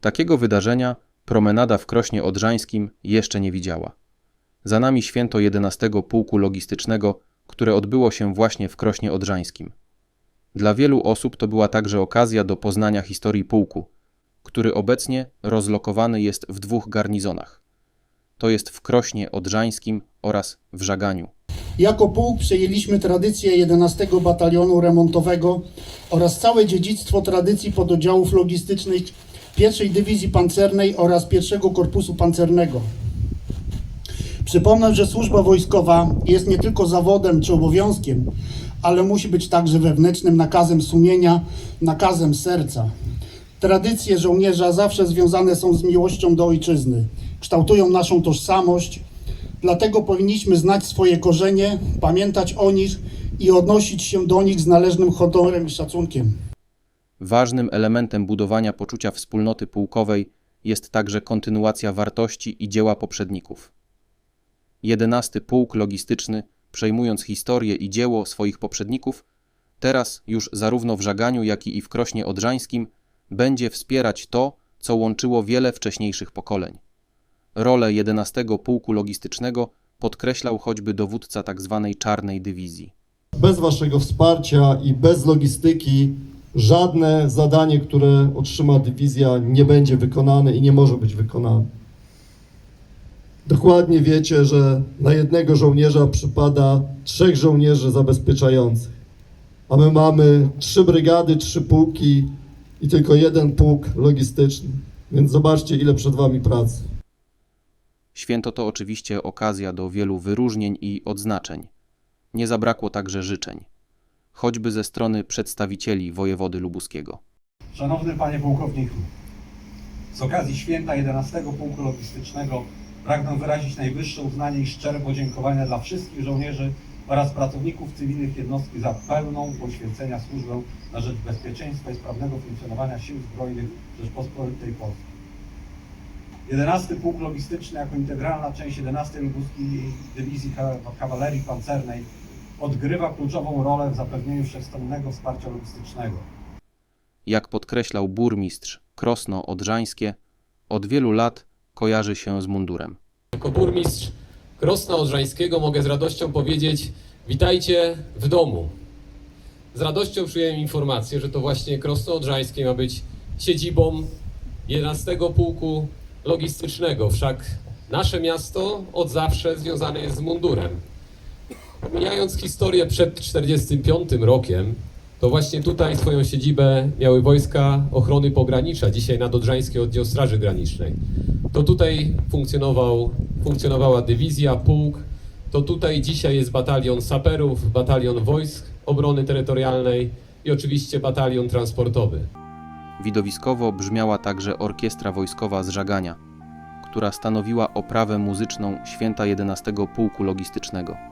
Takiego wydarzenia promenada w Krośnie Odrzańskim jeszcze nie widziała. Za nami święto 11 Pułku Logistycznego, które odbyło się właśnie w Krośnie Odrzańskim. Dla wielu osób to była także okazja do poznania historii pułku, który obecnie rozlokowany jest w dwóch garnizonach. To jest w Krośnie Odrzańskim oraz w Żaganiu. Jako pułk przejęliśmy tradycję 11 Batalionu Remontowego oraz całe dziedzictwo tradycji pododdziałów logistycznych 1 Dywizji Pancernej oraz 1 Korpusu Pancernego. Przypomnę, że służba wojskowa jest nie tylko zawodem czy obowiązkiem, ale musi być także wewnętrznym nakazem sumienia, nakazem serca. Tradycje żołnierza zawsze związane są z miłością do ojczyzny, kształtują naszą tożsamość, Dlatego powinniśmy znać swoje korzenie, pamiętać o nich i odnosić się do nich z należnym honorem i szacunkiem. Ważnym elementem budowania poczucia wspólnoty pułkowej jest także kontynuacja wartości i dzieła poprzedników. 11 Pułk Logistyczny, przejmując historię i dzieło swoich poprzedników, teraz już zarówno w Żaganiu, jak i w Krośnie Odrzańskim będzie wspierać to, co łączyło wiele wcześniejszych pokoleń. Rolę 11 Pułku Logistycznego podkreślał choćby dowódca tzw. Czarnej Dywizji. Bez Waszego wsparcia i bez logistyki żadne zadanie, które otrzyma dywizja, nie będzie wykonane i nie może być wykonane. Dokładnie wiecie, że na jednego żołnierza przypada trzech żołnierzy zabezpieczających, a my mamy trzy brygady, trzy pułki i tylko jeden pułk logistyczny. Więc zobaczcie, ile przed Wami pracy. Święto to oczywiście okazja do wielu wyróżnień i odznaczeń. Nie zabrakło także życzeń, choćby ze strony przedstawicieli wojewody lubuskiego. Szanowny Panie Pułkowniku, z okazji święta 11 Pułku Logistycznego pragnę wyrazić najwyższe uznanie i szczere podziękowania dla wszystkich żołnierzy oraz pracowników cywilnych jednostki za pełną poświęcenia służbę na rzecz bezpieczeństwa i sprawnego funkcjonowania Sił Zbrojnych Rzeczpospolitej Polskiej. 11 Pułk Logistyczny jako integralna część 11 Lubuskiej Dywizji Ka- Kawalerii Pancernej odgrywa kluczową rolę w zapewnieniu wszechstronnego wsparcia logistycznego. Jak podkreślał burmistrz Krosno Odrzańskie, od wielu lat kojarzy się z mundurem. Jako burmistrz Krosna Odrzańskiego mogę z radością powiedzieć witajcie w domu. Z radością przyjąłem informację, że to właśnie Krosno Odrzańskie ma być siedzibą 11 Pułku Logistycznego. Wszak nasze miasto od zawsze związane jest z mundurem. Pomijając historię przed 1945 rokiem, to właśnie tutaj swoją siedzibę miały wojska ochrony pogranicza, dzisiaj Nadodrzański Oddział Straży Granicznej. To tutaj funkcjonował, funkcjonowała dywizja, pułk, to tutaj dzisiaj jest batalion saperów, batalion wojsk obrony terytorialnej i oczywiście batalion transportowy. Widowiskowo brzmiała także orkiestra wojskowa z Żagania, która stanowiła oprawę muzyczną święta 11 Pułku Logistycznego.